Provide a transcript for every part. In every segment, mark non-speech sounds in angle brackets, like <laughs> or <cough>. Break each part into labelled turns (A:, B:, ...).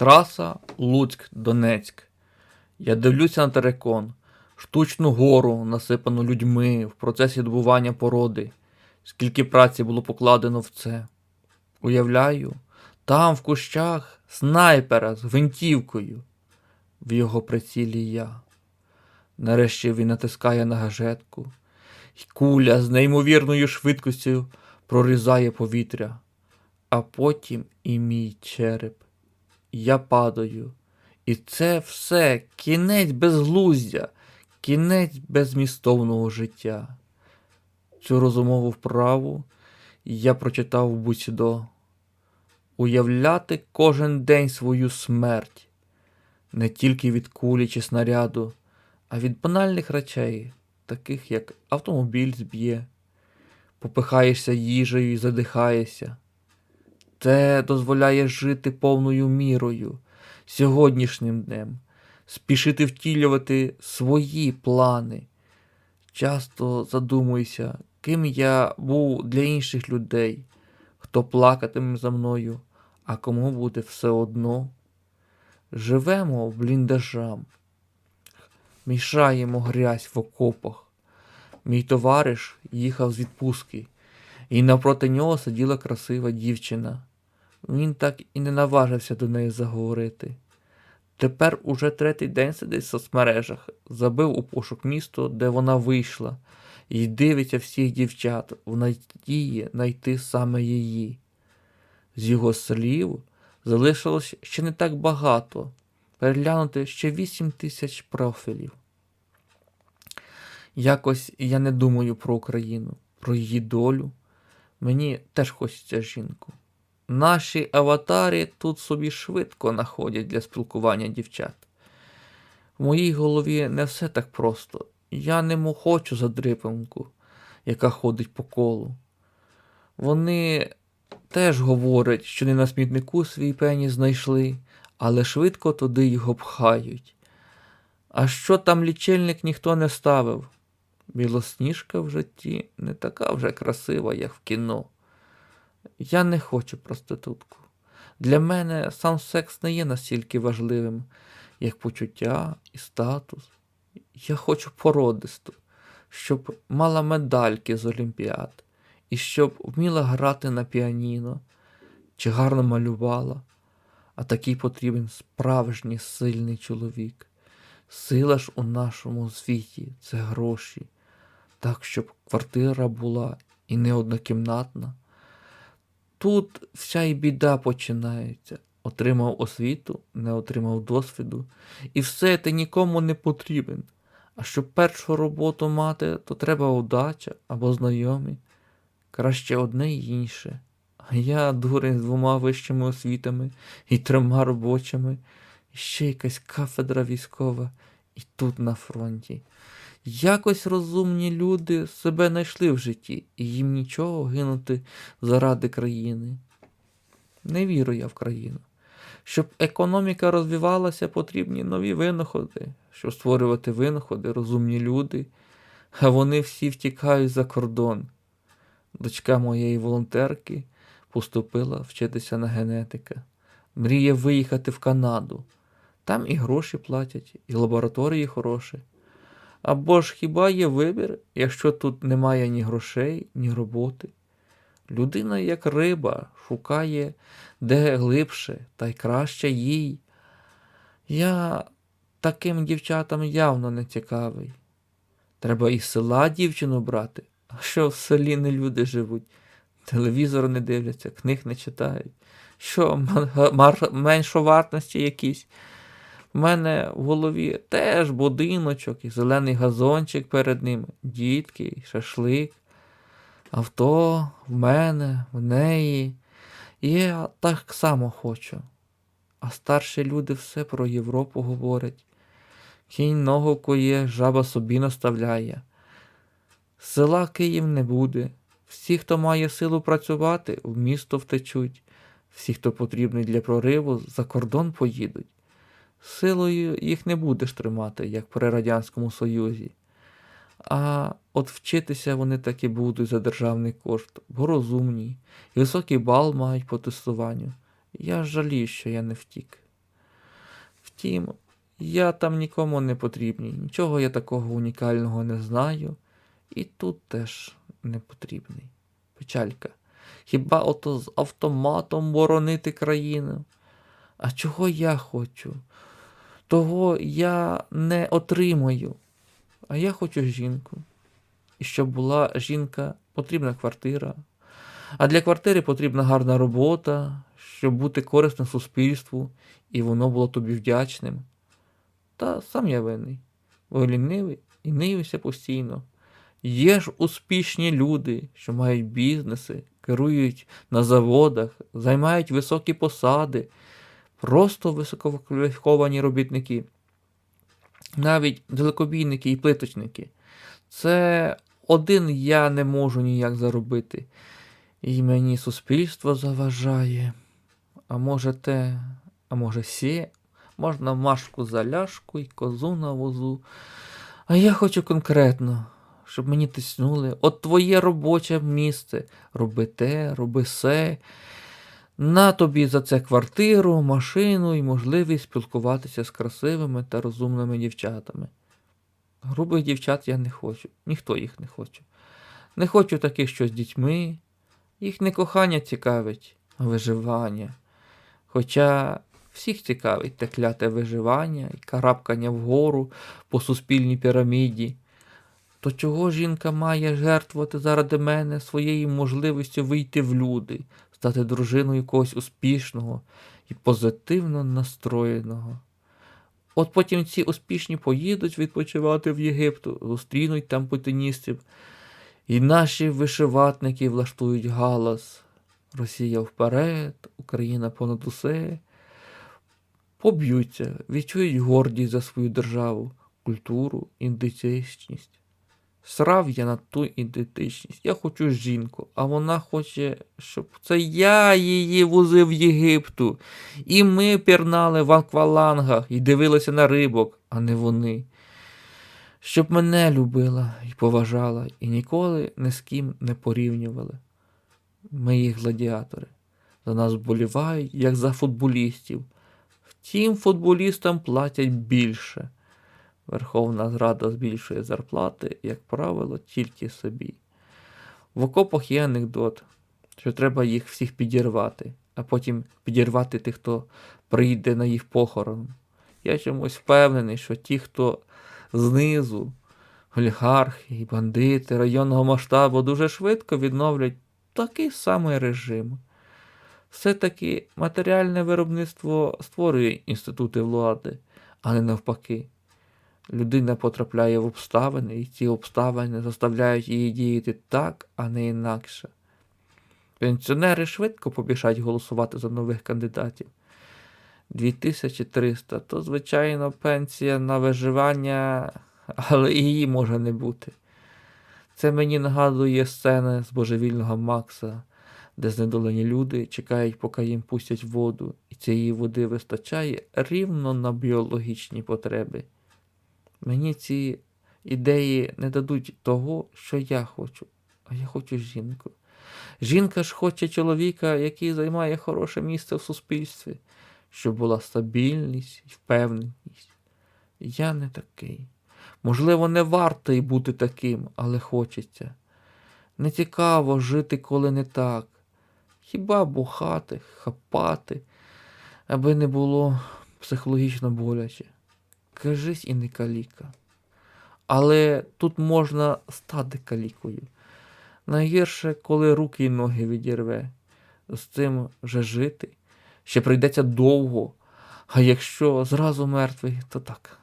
A: Траса Луцьк-Донецьк. Я дивлюся на терекон, штучну гору, насипану людьми в процесі добування породи. Скільки праці було покладено в це. Уявляю, там в кущах снайпера з гвинтівкою. В його прицілі я. Нарешті він натискає на гажетку, і куля з неймовірною швидкістю прорізає повітря, а потім і мій череп. Я падаю. І це все кінець безглуздя, кінець безмістовного життя. Цю розумову вправу я прочитав в Буцідо. Уявляти кожен день свою смерть, не тільки від кулі чи снаряду, а від банальних речей, таких як автомобіль зб'є, попихаєшся їжею і задихаєшся. Це дозволяє жити повною мірою, сьогоднішнім днем, спішити втілювати свої плани. Часто задумуюся, ким я був для інших людей, хто плакатиме за мною, а кому буде все одно. Живемо в бліндажам, мішаємо грязь в окопах. Мій товариш їхав з відпустки, і навпроти нього сиділа красива дівчина. Він так і не наважився до неї заговорити. Тепер уже третій день сидить в соцмережах, забив у пошук місто, де вона вийшла, і дивиться всіх дівчат в надії знайти саме її. З його слів залишилось ще не так багато, переглянути ще вісім тисяч профілів. Якось я не думаю про Україну, про її долю. Мені теж хочеться жінку. Наші аватарі тут собі швидко находять для спілкування дівчат. В моїй голові не все так просто. Я не хочу задрипанку, яка ходить по колу. Вони теж говорять, що не на смітнику свій пені знайшли, але швидко туди його пхають. А що там лічильник ніхто не ставив? Білосніжка в житті не така вже красива, як в кіно. Я не хочу проститутку. Для мене сам секс не є настільки важливим, як почуття і статус. Я хочу породисту, щоб мала медальки з Олімпіад, і щоб вміла грати на піаніно чи гарно малювала. А такий потрібен справжній сильний чоловік. Сила ж у нашому світі це гроші, так, щоб квартира була і не однокімнатна. Тут вся і біда починається. Отримав освіту, не отримав досвіду, і все ти нікому не потрібен. А щоб першу роботу мати, то треба удача або знайомі. Краще одне й інше. А я дурень з двома вищими освітами і трьома робочими, і ще якась кафедра військова, і тут на фронті. Якось розумні люди себе знайшли в житті, і їм нічого гинути заради країни. Не вірю я в країну. Щоб економіка розвивалася, потрібні нові винаходи, щоб створювати винаходи, розумні люди, а вони всі втікають за кордон. Дочка моєї волонтерки поступила вчитися на генетика. Мріє виїхати в Канаду. Там і гроші платять, і лабораторії хороші. Або ж хіба є вибір, якщо тут немає ні грошей, ні роботи? Людина, як риба, шукає де глибше та й краще їй. Я таким дівчатам явно не цікавий. Треба із села дівчину брати, а що в селі не люди живуть, телевізор не дивляться, книг не читають. Що, мар- якісь? У мене в голові теж будиночок і зелений газончик перед ним, дітки, і шашлик, авто в мене, в неї. І я так само хочу. А старші люди все про Європу говорять. Кінь ногу коє, жаба собі наставляє. Села Київ не буде. Всі, хто має силу працювати, в місто втечуть. Всі, хто потрібний для прориву, за кордон поїдуть. Силою їх не будеш тримати, як при Радянському Союзі. А от вчитися вони таки будуть за державний кошт, бо розумні, і високий бал мають по тестуванню. Я жалію, що я не втік. Втім, я там нікому не потрібний, нічого я такого унікального не знаю, і тут теж не потрібний. Печалька. Хіба ото з автоматом боронити країну? А чого я хочу? Того я не отримаю. А я хочу жінку. І щоб була жінка, потрібна квартира. А для квартири потрібна гарна робота, щоб бути корисним суспільству, і воно було тобі вдячним. Та сам я винний, бо лінивий і нивився постійно. Є ж успішні люди, що мають бізнеси, керують на заводах, займають високі посади, просто висококваліфіковані робітники, навіть далекобійники і плиточники. Це один я не можу ніяк заробити. І мені суспільство заважає. А може те, а може сє, можна машку за ляшку і козу на возу. А я хочу конкретно, щоб мені тиснули. От твоє робоче місце. Роби те, роби се. На тобі за це квартиру, машину і можливість спілкуватися з красивими та розумними дівчатами. Грубих дівчат я не хочу, ніхто їх не хоче. Не хочу таких, що з дітьми. Їх не кохання цікавить, а виживання. Хоча всіх цікавить те кляте виживання і карабкання вгору по суспільній піраміді. То чого жінка має жертвувати заради мене своєю можливістю вийти в люди, стати дружиною когось успішного і позитивно настроєного? От потім ці успішні поїдуть відпочивати в Єгипту, зустрінуть там путіністів, і наші вишиватники влаштують галас. Росія вперед, Україна понад усе. Поб'ються, відчують гордість за свою державу, культуру, ідентичність. Срав я на ту ідентичність. Я хочу жінку, а вона хоче, щоб це я її возив Єгипту. І ми пірнали в аквалангах і дивилися на рибок, а не вони. Щоб мене любила і поважала, і ніколи ні з ким не порівнювали. Ми їх гладіатори. За нас болівають, як за футболістів. Втім, футболістам платять більше. Верховна Рада збільшує зарплати, як правило, тільки собі. В окопах є анекдот, що треба їх всіх підірвати, а потім підірвати тих, хто прийде на їх похорон. Я чомусь впевнений, що ті, хто знизу, олігархи і бандити районного масштабу дуже швидко відновлять такий самий режим. Все-таки матеріальне виробництво створює інститути влади, а не навпаки. Людина потрапляє в обставини, і ці обставини заставляють її діяти так, а не інакше. Пенсіонери швидко побіжать голосувати за нових кандидатів. 2300 то, звичайно, пенсія на виживання, але її може не бути. Це мені нагадує сцени з божевільного Макса, де знедолені люди чекають, поки їм пустять воду, і цієї води вистачає рівно на біологічні потреби. Мені ці ідеї не дадуть того, що я хочу, а я хочу жінку. Жінка ж хоче чоловіка, який займає хороше місце в суспільстві, щоб була стабільність і впевненість. Я не такий. Можливо, не варто й бути таким, але хочеться. Не цікаво жити, коли не так. Хіба бухати, хапати, аби не було психологічно боляче. Кажись і не каліка. Але тут можна стати калікою. Найгірше, коли руки й ноги відірве. З цим вже жити. Ще прийдеться довго. А якщо зразу мертвий, то так.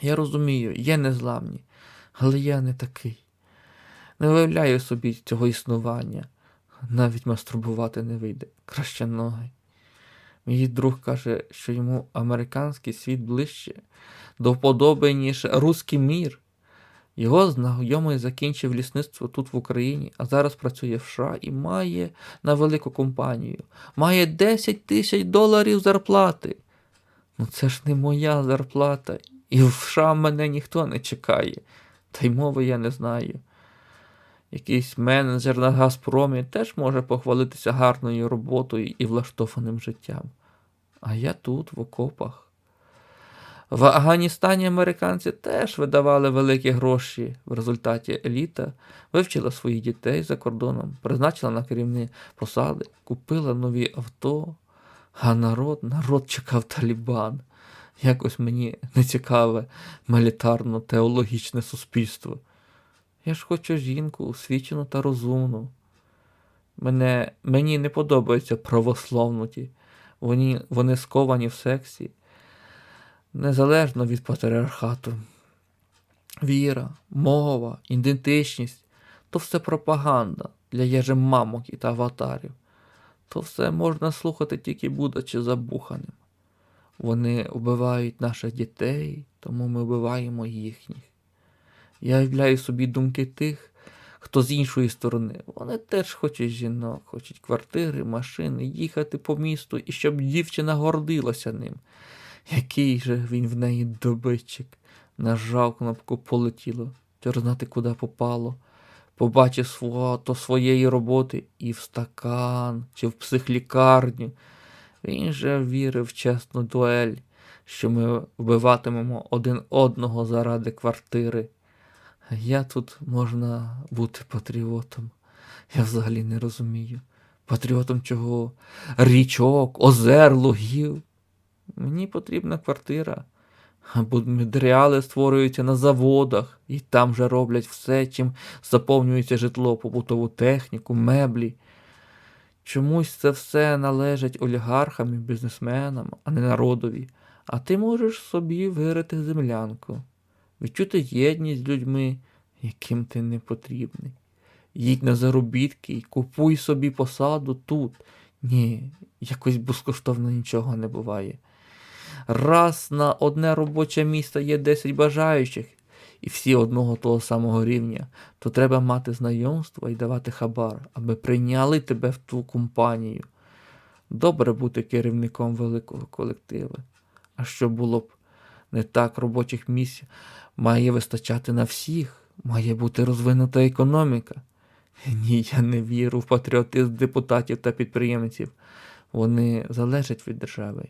A: Я розумію, є незламні, але я не такий. Не уявляю собі цього існування. Навіть мастурбувати не вийде. Краще ноги. Мій друг каже, що йому американський світ ближче до вподоби, ніж руський мір. Його знайомий закінчив лісництво тут в Україні, а зараз працює в США і має на велику компанію. Має 10 тисяч доларів зарплати. Ну це ж не моя зарплата. І в США мене ніхто не чекає. Та й мови я не знаю. Якийсь менеджер на Газпромі теж може похвалитися гарною роботою і влаштованим життям. а я тут, в окопах. В Афганістані американці теж видавали великі гроші. В результаті еліта вивчила своїх дітей за кордоном, призначила на керівні посади, купила нові авто. А народ, народ чекав Талібан. Якось мені не цікаве мілітарно-теологічне суспільство. Я ж хочу жінку, освічену та розумну. Мене, мені не подобаються правословнуті. Вони, вони сковані в сексі, незалежно від патріархату. Віра, мова, ідентичність то все пропаганда для єжемамок і та аватарів. То все можна слухати тільки будучи забуханим. Вони вбивають наших дітей, тому ми вбиваємо їхніх. Я уявляю собі думки тих, хто з іншої сторони. Вони теж хочуть жінок, хочуть квартири, машини, їхати по місту і щоб дівчина гордилася ним. Який же він в неї добитчик. Нажав кнопку полетіло, знати, куди попало. Побачив свого, то своєї роботи і в стакан, чи в психлікарню. Він же вірив в чесну дуель, що ми вбиватимемо один одного заради квартири. Я тут можна бути патріотом. Я взагалі не розумію. Патріотом чого? Річок, озер, лугів. Мені потрібна квартира. Або матеріали створюються на заводах, і там же роблять все, чим заповнюється житло, побутову техніку, меблі. Чомусь це все належить олігархам і бізнесменам, а не народові. А ти можеш собі вирити землянку, відчути єдність з людьми, яким ти не потрібний. Їдь на заробітки і купуй собі посаду тут. Ні, якось безкоштовно нічого не буває. Раз на одне робоче місце є 10 бажаючих, і всі одного того самого рівня, то треба мати знайомство і давати хабар, аби прийняли тебе в ту компанію. Добре бути керівником великого колективу. А що було б не так робочих місць має вистачати на всіх, має бути розвинута економіка. Ні, я не вірю в патріотизм депутатів та підприємців. Вони залежать від держави.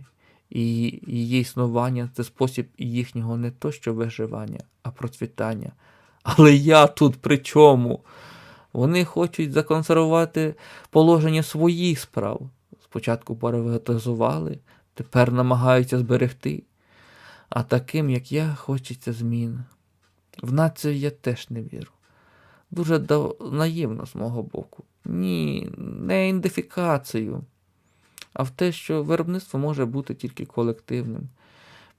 A: І її існування це спосіб їхнього не то що виживання, а процвітання. Але я тут при чому? Вони хочуть законсервувати положення своїх справ. Спочатку приватизували, тепер намагаються зберегти. А таким, як я, хочеться змін. В націю я теж не вірю. Дуже дав- наївно з мого боку. Ні, не ідентифікацію, а в те, що виробництво може бути тільки колективним.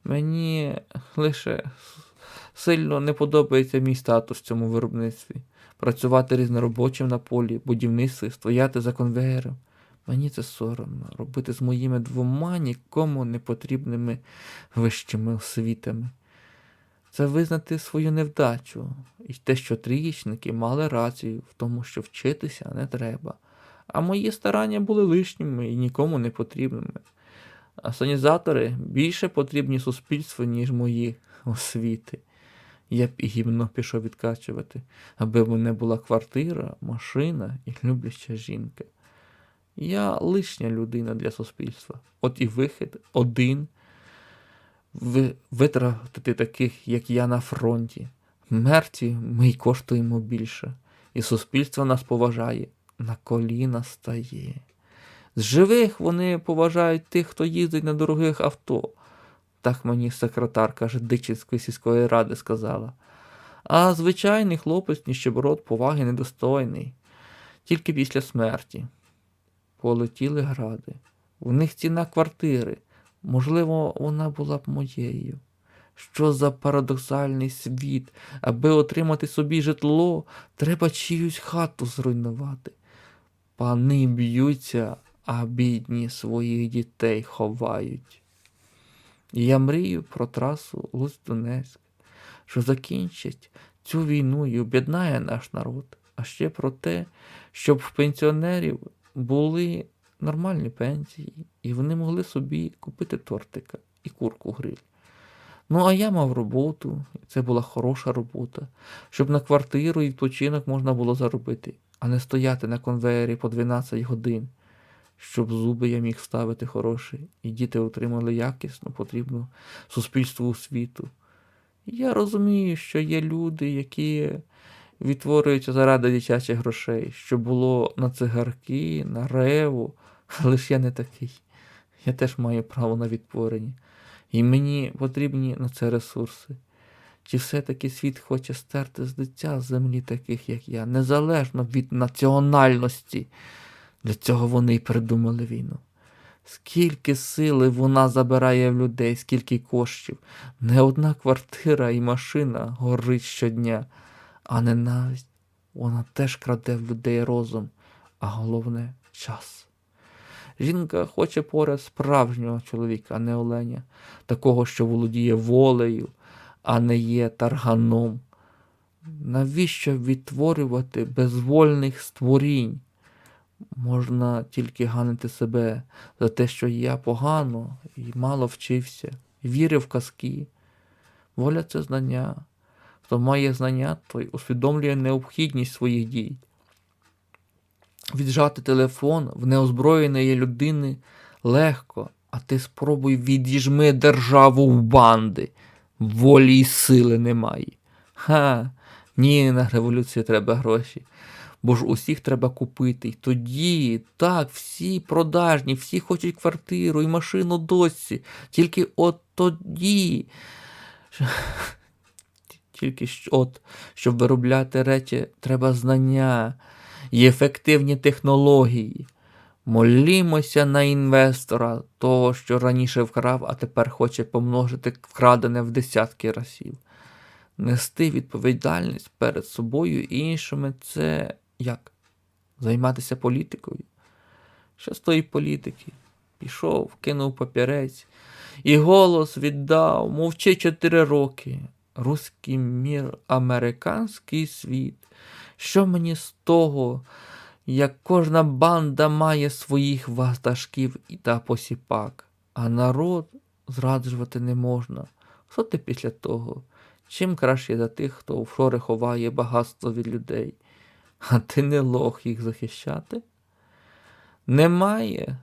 A: Мені лише сильно не подобається мій статус в цьому виробництві. Працювати різноробочим на полі, будівництві, стояти за конвеєром. Мені це соромно робити з моїми двома нікому не потрібними вищими освітами. Це визнати свою невдачу і те, що трієчники мали рацію в тому, що вчитися не треба. А мої старання були лишніми і нікому не потрібними. Асанізатори більше потрібні суспільству, ніж мої освіти. Я б і гімно пішов відкачувати, аби мене була квартира, машина і любляча жінка. Я лишня людина для суспільства. От і вихід один витратити таких, як я на фронті. Мерті ми й коштуємо більше, і суспільство нас поважає, на коліна стає. З живих вони поважають тих, хто їздить на дорогих авто. Так мені секретарка Жидичинської сільської ради сказала. А звичайний хлопець ніщеброд поваги недостойний, тільки після смерті. Полетіли гради. У них ціна квартири. Можливо, вона була б моєю. Що за парадоксальний світ? Аби отримати собі житло, треба чиюсь хату зруйнувати. Пани б'ються, а бідні своїх дітей ховають. Я мрію про трасу Луць-Донецьк, що закінчить цю війну і об'єднає наш народ, а ще про те, щоб в пенсіонерів були нормальні пенсії, і вони могли собі купити тортика і курку гриль. Ну, а я мав роботу, і це була хороша робота, щоб на квартиру і відпочинок можна було заробити, а не стояти на конвеєрі по 12 годин. щоб зуби я міг ставити хороші, і діти отримали якісну, потрібну суспільству освіту. Я розумію, що є люди, які відтворюються заради дитячих грошей, що було на цигарки, на реву, <laughs> але ж я не такий. Я теж маю право на відтворення. І мені потрібні на це ресурси. Чи все-таки світ хоче стерти з лиця землі таких, як я, незалежно від національності? Для цього вони й придумали війну. Скільки сили вона забирає в людей, скільки коштів. Не одна квартира і машина горить щодня, а ненависть. Вона теж краде в людей розум, а головне час. Жінка хоче поряд справжнього чоловіка, а не оленя, такого, що володіє волею, а не є тарганом. Навіщо відтворювати безвольних створінь? Можна тільки ганити себе за те, що я погано і мало вчився, вірив в казки. Воля це знання. Хто має знання, той усвідомлює необхідність своїх дій. Віджати телефон в неозброєної людини легко, а ти спробуй відіжми державу в банди. Волі й сили немає. Ха, ні, на революцію треба гроші. Бо ж усіх треба купити. І тоді, так, всі продажні, всі хочуть квартиру і машину досі. Тільки от тоді. Тільки от, щоб виробляти речі, треба знання і ефективні технології. Молімося на інвестора, того, що раніше вкрав, а тепер хоче помножити вкрадене в десятки разів. Нести відповідальність перед собою і іншими це як? Займатися політикою? Що з тої політики? Пішов, кинув папірець і голос віддав, мовчи чотири роки. Руський мір, американський світ. Що мені з того, як кожна банда має своїх ватажків та посіпак, а народ зраджувати не можна. Що ти після того? Чим краще за тих, хто офшори ховає багатство від людей? А ти не лох їх захищати? Немає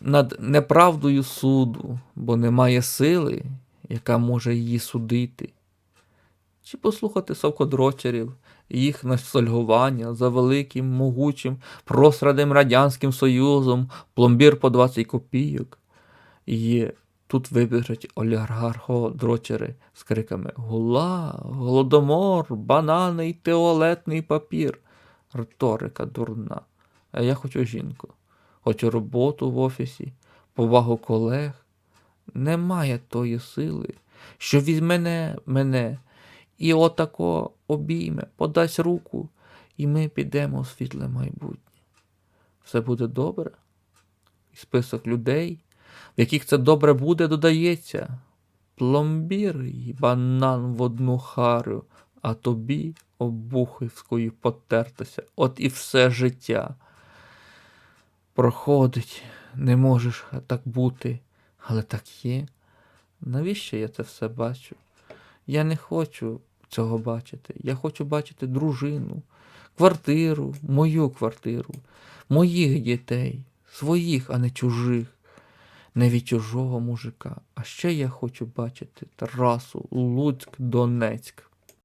A: над неправдою суду, бо немає сили, яка може її судити. Чи послухати совкодрочерів, їх ностальгування за великим, могучим, просрадим Радянським Союзом, пломбір по 20 копійок. І тут вибіжать олігархо-дрочери з криками Гула, голодомор, банани й туалетний папір. Риторика дурна. А я хочу жінку, хочу роботу в офісі, повагу колег. Немає тої сили, що візьме мене і отако обійме, подасть руку, і ми підемо у світле майбутнє. Все буде добре. І список людей, в яких це добре буде, додається. Пломбір і банан в одну харю, а тобі обухівською потертися. От і все життя. Проходить, не можеш так бути, але так є. Навіщо я це все бачу? Я не хочу цього бачити. Я хочу бачити дружину, квартиру, мою квартиру, моїх дітей, своїх, а не чужих, не від чужого мужика. А ще я хочу бачити трасу Луцьк-Донецьк.